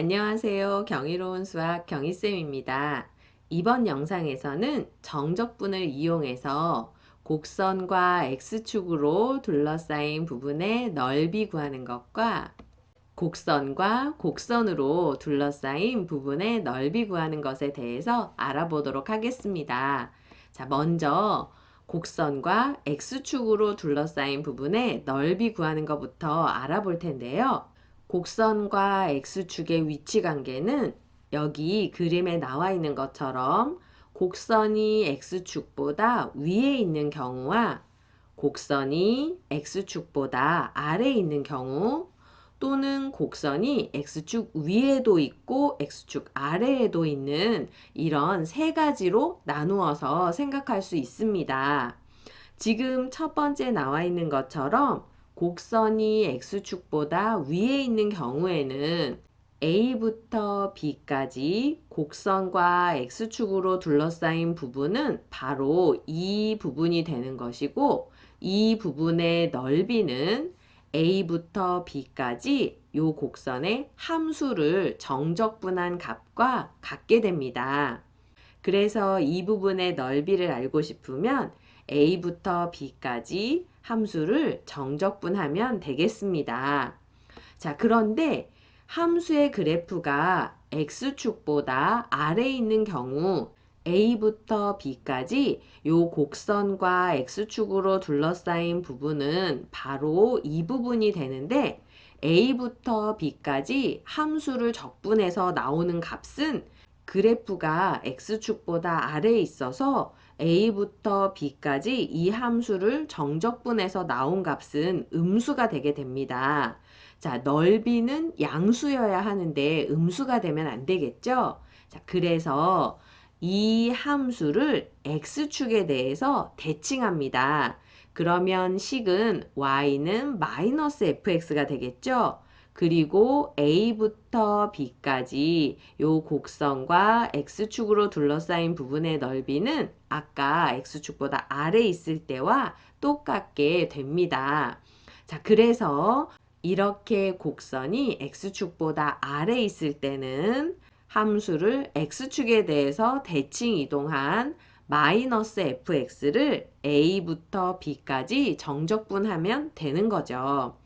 안녕하세요. 경이로운 수학 경희쌤입니다. 이번 영상에서는 정적분을 이용해서 곡선과 x축으로 둘러싸인 부분의 넓이 구하는 것과 곡선과 곡선으로 둘러싸인 부분의 넓이 구하는 것에 대해서 알아보도록 하겠습니다. 자, 먼저 곡선과 x축으로 둘러싸인 부분의 넓이 구하는 것부터 알아볼 텐데요. 곡선과 x축의 위치 관계는 여기 그림에 나와 있는 것처럼 곡선이 x축보다 위에 있는 경우와 곡선이 x축보다 아래에 있는 경우 또는 곡선이 x축 위에도 있고 x축 아래에도 있는 이런 세 가지로 나누어서 생각할 수 있습니다. 지금 첫 번째 나와 있는 것처럼 곡선이 x축보다 위에 있는 경우에는 A부터 B까지 곡선과 x축으로 둘러싸인 부분은 바로 이 부분이 되는 것이고 이 부분의 넓이는 A부터 B까지 이 곡선의 함수를 정적분한 값과 같게 됩니다. 그래서 이 부분의 넓이를 알고 싶으면 A부터 B까지 함수를 정적분하면 되겠습니다. 자, 그런데 함수의 그래프가 x축보다 아래에 있는 경우 A부터 B까지 요 곡선과 x축으로 둘러싸인 부분은 바로 이 부분이 되는데 A부터 B까지 함수를 적분해서 나오는 값은 그래프가 x축보다 아래에 있어서 a부터 b까지 이 함수를 정적분해서 나온 값은 음수가 되게 됩니다. 자, 넓이는 양수여야 하는데 음수가 되면 안 되겠죠? 자, 그래서 이 함수를 x축에 대해서 대칭합니다. 그러면 식은 y는 마이너스 fx가 되겠죠? 그리고 A부터 B까지 요 곡선과 X축으로 둘러싸인 부분의 넓이는 아까 X축보다 아래 있을 때와 똑같게 됩니다. 자, 그래서 이렇게 곡선이 X축보다 아래 있을 때는 함수를 X축에 대해서 대칭 이동한 마이너스 fx를 a부터 b까지 정적분하면 되는 거죠.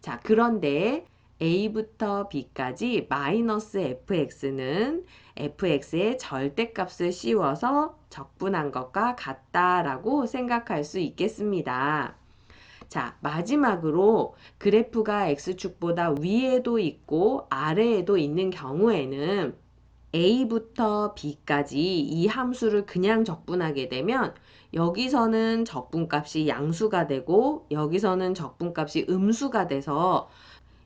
자, 그런데 a부터 b까지 마이너스 fx는 fx의 절대값을 씌워서 적분한 것과 같다라고 생각할 수 있겠습니다. 자, 마지막으로 그래프가 x축보다 위에도 있고 아래에도 있는 경우에는 a부터 b까지 이 함수를 그냥 적분하게 되면 여기서는 적분값이 양수가 되고 여기서는 적분값이 음수가 돼서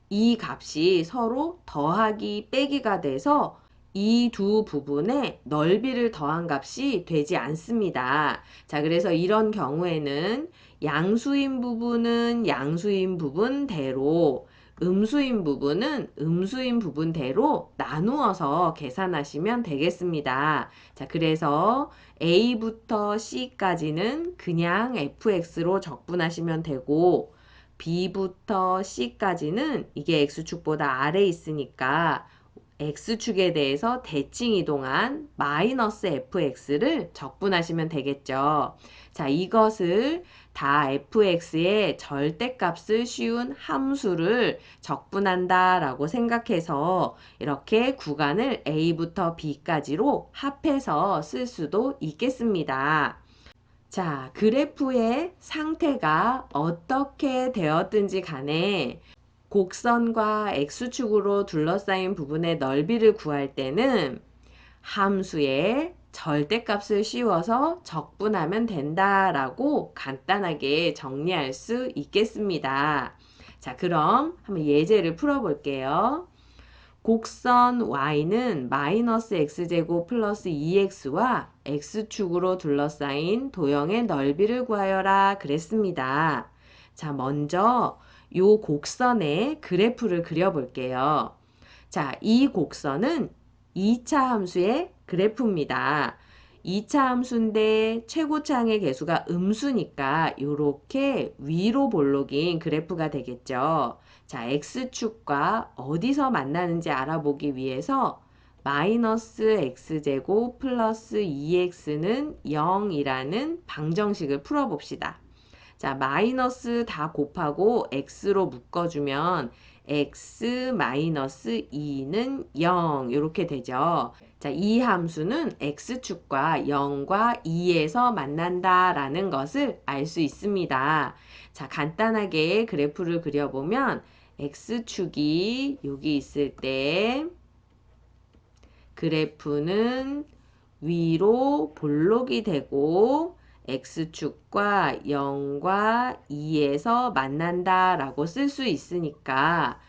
이 값이 서로 더하기 빼기가 돼서 이 두 부분의 넓이를 더한 값이 되지 않습니다. 자, 그래서 이런 경우에는 양수인 부분은 양수인 부분대로 음수인 부분은 음수인 부분대로 나누어서 계산하시면 되겠습니다. 자, 그래서 A부터 C까지는 그냥 fx로 적분하시면 되고 B부터 C까지는 이게 X축보다 아래 있으니까 X축에 대해서 대칭 이동한 마이너스 fx를 적분하시면 되겠죠. 자, 이것을 다 fx의 절대값을 씌운 함수를 적분한다 라고 생각해서 이렇게 구간을 a부터 b까지로 합해서 쓸 수도 있겠습니다. 자, 그래프의 상태가 어떻게 되었든지 간에 곡선과 x축으로 둘러싸인 부분의 넓이를 구할 때는 함수의 절대값을 씌워서 적분하면 된다라고 간단하게 정리할 수 있겠습니다. 자, 그럼 한번 예제를 풀어볼게요. 곡선 y는 마이너스 x제곱 플러스 2x와 x축으로 둘러싸인 도형의 넓이를 구하여라 그랬습니다. 자, 먼저 요 곡선의 그래프를 그려볼게요. 자, 이 곡선은 2차 함수의 그래프입니다. 2차 함수인데 최고차항의 개수가 음수니까 이렇게 위로 볼록인 그래프가 되겠죠. 자, x축과 어디서 만나는지 알아보기 위해서 마이너스 x제곱 플러스 2x는 0이라는 방정식을 풀어봅시다. 자, 마이너스 다 곱하고 x로 묶어주면 x 마이너스 2는 0 이렇게 되죠. 자, 이 함수는 x축과 0과 2에서 만난다라는 것을 알 수 있습니다. 자, 간단하게 그래프를 그려보면 x축이 여기 있을 때 그래프는 위로 볼록이 되고 x축과 0과 2에서 만난다 라고 쓸 수 있으니까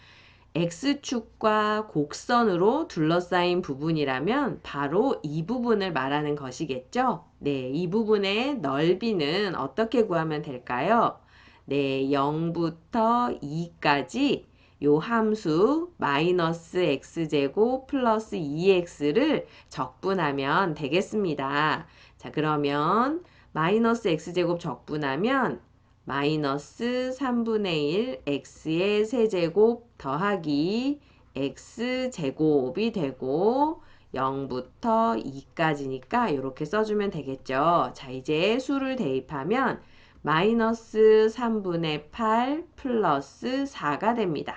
x축과 곡선으로 둘러싸인 부분이라면 바로 이 부분을 말하는 것이겠죠? 네, 이 부분의 넓이는 어떻게 구하면 될까요? 네, 0부터 2까지 요 함수 마이너스 x제곱 플러스 2x를 적분하면 되겠습니다. 자, 그러면 마이너스 x제곱 적분하면 마이너스 3분의 1 x의 세제곱 더하기 x제곱이 되고 0부터 2까지니까 이렇게 써주면 되겠죠. 자, 이제 수를 대입하면 마이너스 3분의 8 플러스 4가 됩니다.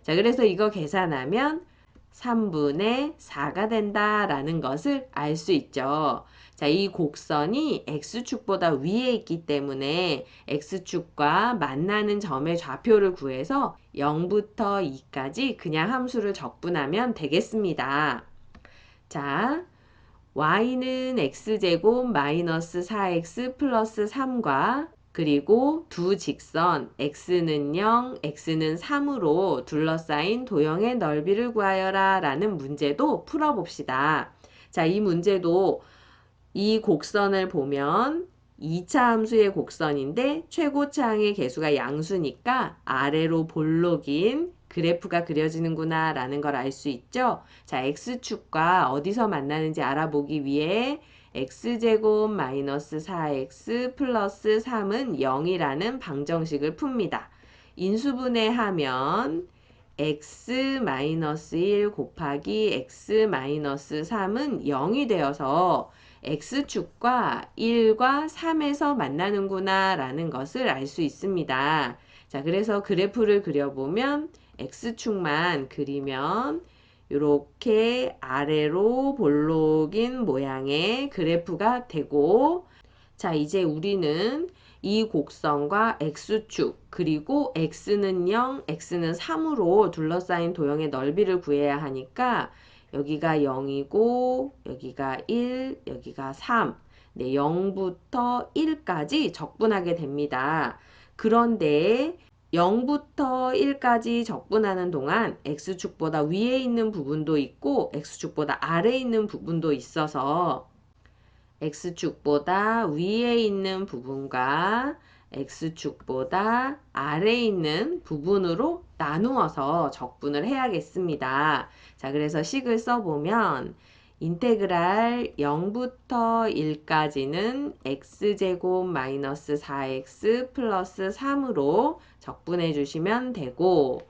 자, 그래서 이거 계산하면 3분의 4가 된다라는 것을 알 수 있죠. 자, 이 곡선이 x축보다 위에 있기 때문에 x축과 만나는 점의 좌표를 구해서 0부터 2까지 그냥 함수를 적분하면 되겠습니다. 자, y는 x제곱 마이너스 4x 플러스 3과 그리고 두 직선 x는 0, x는 3으로 둘러싸인 도형의 넓이를 구하여라 라는 문제도 풀어봅시다. 자, 이 문제도 이 곡선을 보면 2차 함수의 곡선인데 최고차항의 개수가 양수니까 아래로 볼록인 그래프가 그려지는구나 라는 걸 알 수 있죠. 자, x축과 어디서 만나는지 알아보기 위해 x제곱 마이너스 4x 플러스 3은 0이라는 방정식을 풉니다. 인수분해하면 x 마이너스 1 곱하기 x 마이너스 3은 0이 되어서 x축과 1과 3에서 만나는구나 라는 것을 알 수 있습니다. 자, 그래서 그래프를 그려보면 x축만 그리면 이렇게 아래로 볼록인 모양의 그래프가 되고 자 이제 우리는 이 곡선과 x축 그리고 x는 0, x는 3으로 둘러싸인 도형의 넓이를 구해야 하니까 여기가 0이고 여기가 1, 여기가 3 네, 0부터 1까지 적분하게 됩니다. 그런데 0부터 1까지 적분하는 동안 x축보다 위에 있는 부분도 있고 x축보다 아래에 있는 부분도 있어서 x축보다 위에 있는 부분과 x축보다 아래에 있는 부분으로 나누어서 적분을 해야겠습니다. 자, 그래서 식을 써보면 인테그랄 0부터 1까지는 x제곱 마이너스 4x 플러스 3으로 적분해 주시면 되고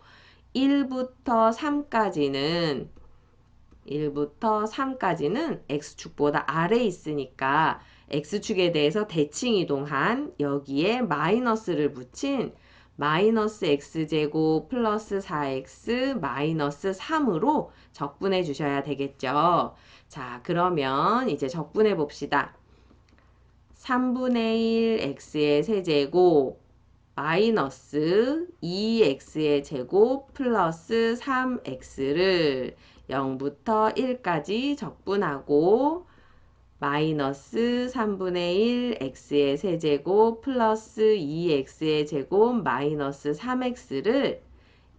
1부터 3까지는 1부터 3까지는 x축보다 아래에 있으니까 x축에 대해서 대칭 이동한 여기에 마이너스를 붙인 마이너스 x제곱 플러스 4x 마이너스 3으로 적분해 주셔야 되겠죠. 자, 그러면 이제 적분해 봅시다. 3분의 1 x의 세제곱 마이너스 2x의 제곱 플러스 3x를 0부터 1까지 적분하고 마이너스 3분의 1 x의 세제곱 플러스 2x의 제곱 마이너스 3x를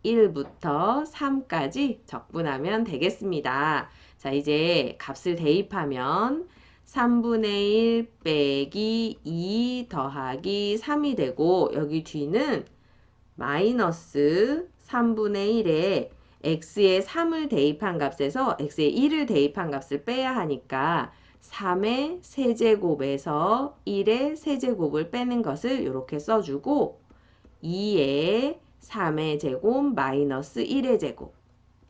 1부터 3까지 적분하면 되겠습니다. 자, 이제 값을 대입하면 3분의 1 빼기 2 더하기 3이 되고 여기 뒤는 마이너스 3분의 1에 x에 3을 대입한 값에서 x에 1을 대입한 값을 빼야 하니까 3의 세제곱에서 1의 세제곱을 빼는 것을 이렇게 써주고 2의 3의 제곱 마이너스 1의 제곱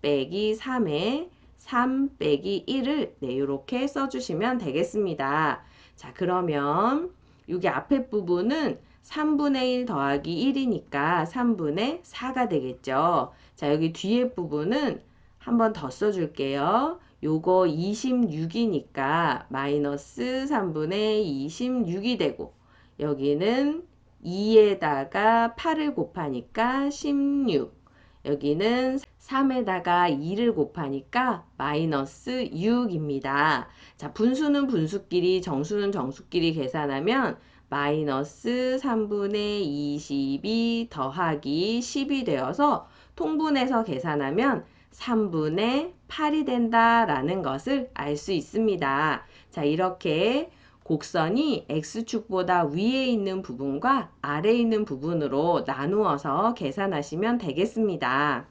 빼기 3의 3 빼기 1을 네, 이렇게 써주시면 되겠습니다. 자, 그러면 여기 앞에 부분은 3분의 1 더하기 1이니까 3분의 4가 되겠죠. 자, 여기 뒤에 부분은 한 번 더 써줄게요. 요거 26이니까 마이너스 3분의 26이 되고 여기는 2에다가 8을 곱하니까 16 여기는 3에다가 2를 곱하니까 마이너스 6입니다. 자, 분수는 분수끼리, 정수는 정수끼리 계산하면 마이너스 3분의 22 더하기 10이 되어서 통분해서 계산하면 3분의 8이 된다라는 것을 알 수 있습니다. 자, 이렇게 곡선이 x축보다 위에 있는 부분과 아래에 있는 부분으로 나누어서 계산하시면 되겠습니다.